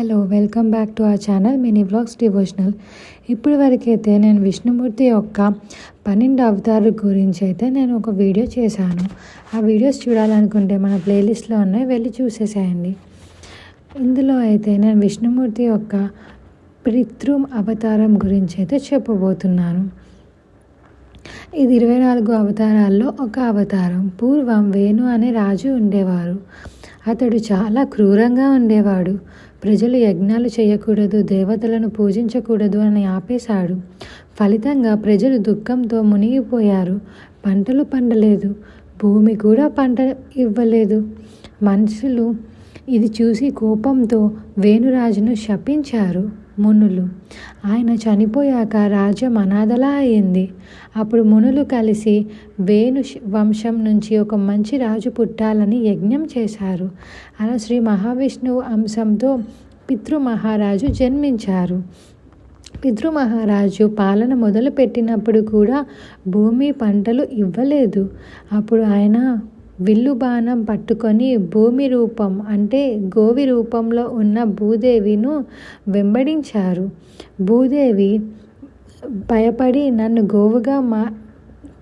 Hello welcome back to our channel mini blogs devotional ఇప్పటి వరకైతే నేను విష్ణుమూర్తి యొక్క పన్నెండు అవతారు గురించి అయితే నేను ఒక వీడియో చేశాను. ఆ వీడియోస్ చూడాలనుకుంటే మన ప్లేలిస్ట్లో ఉన్నాయి వెళ్ళి చూసేసేయండి. ఇందులో అయితే నేను విష్ణుమూర్తి యొక్క పితృ అవతారం గురించి అయితే చెప్పబోతున్నాను. ఇది ఇరవై నాలుగు అవతారాల్లో ఒక అవతారం. పూర్వం వేణు అనే రాజు ఉండేవారు. అతడు చాలా క్రూరంగా ఉండేవాడు. ప్రజలు యజ్ఞాలు చేయకూడదు దేవతలను పూజించకూడదు అని ఆపేశాడు. ఫలితంగా ప్రజలు దుఃఖంతో మునిగిపోయారు. పంటలు పండలేదు. భూమి కూడా పంట ఇవ్వలేదు. మనుషులు ఇది చూసి కోపంతో వేణురాజును శపించారు మునులు. ఆయన చనిపోయాక రాజ్యం అనాథలా అయింది. అప్పుడు మునులు కలిసి వేణు వంశం నుంచి ఒక మంచి రాజు పుట్టాలని యజ్ఞం చేశారు. అలా శ్రీ మహావిష్ణువు అంశంతో పితృ మహారాజు జన్మించారు. పితృ మహారాజు పాలన మొదలుపెట్టినప్పుడు కూడా భూమి పంటలు ఇవ్వలేదు. అప్పుడు ఆయన విల్లు బాణం పట్టుకొని భూమి రూపం అంటే గోవి రూపంలో ఉన్న భూదేవిను వెంబడించారు. భూదేవి భయపడి నన్ను గోవుగా మా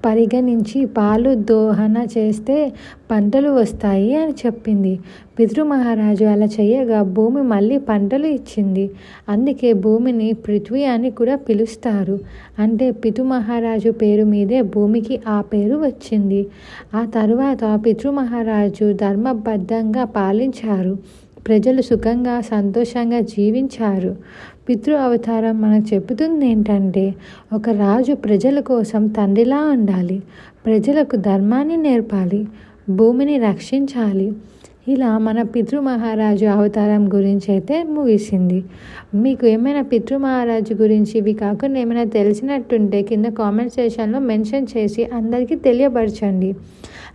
పరిగణించి పాలు దోహన చేస్తే పంటలు వస్తాయి అని చెప్పింది. పితృ మహారాజు అలా చేయగా భూమి మళ్ళీ పంటలు ఇచ్చింది. అందుకే భూమిని పృథ్వీ అని కూడా పిలుస్తారు. అంటే పితృ మహారాజు పేరు మీదే భూమికి ఆ పేరు వచ్చింది. ఆ తర్వాత పితృ మహారాజు ధర్మబద్ధంగా పాలించారు. ప్రజలు సుఖంగా సంతోషంగా జీవించారు. పితృ అవతారం మనకు చెబుతుంది ఏంటంటే ఒక రాజు ప్రజల కోసం తండ్రిలా ఉండాలి. ప్రజలకు ధర్మాన్ని నేర్పాలి. భూమిని రక్షించాలి. ఇలా మన పితృ మహారాజు అవతారం గురించి అయితే ముగిసింది. మీకు ఏమైనా పితృ మహారాజు గురించి ఇవి కాకుండా ఏమైనా తెలిసినట్టుంటే కింద కామెంట్ సెషన్లో మెన్షన్ చేసి అందరికీ తెలియపరచండి.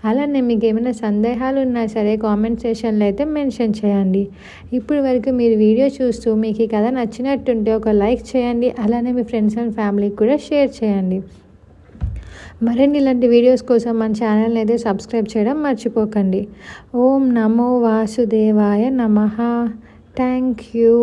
అలానే మీకు ఏమైనా సందేహాలు ఉన్నా సరే కామెంట్ సెషన్లో అయితే మెన్షన్ చేయండి. ఇప్పుడు వరకు మీరు వీడియో చూస్తూ మీకు ఈ కథ నచ్చినట్టుంటే ఒక లైక్ చేయండి. అలానే మీ ఫ్రెండ్స్ అండ్ ఫ్యామిలీకి కూడా షేర్ చేయండి. మరిన్ని ఇలాంటి వీడియోస్ కోసం మన ఛానల్ని అయితే సబ్స్క్రైబ్ చేయడం మర్చిపోకండి. ఓం నమో వాసుదేవాయ నమ. Thank you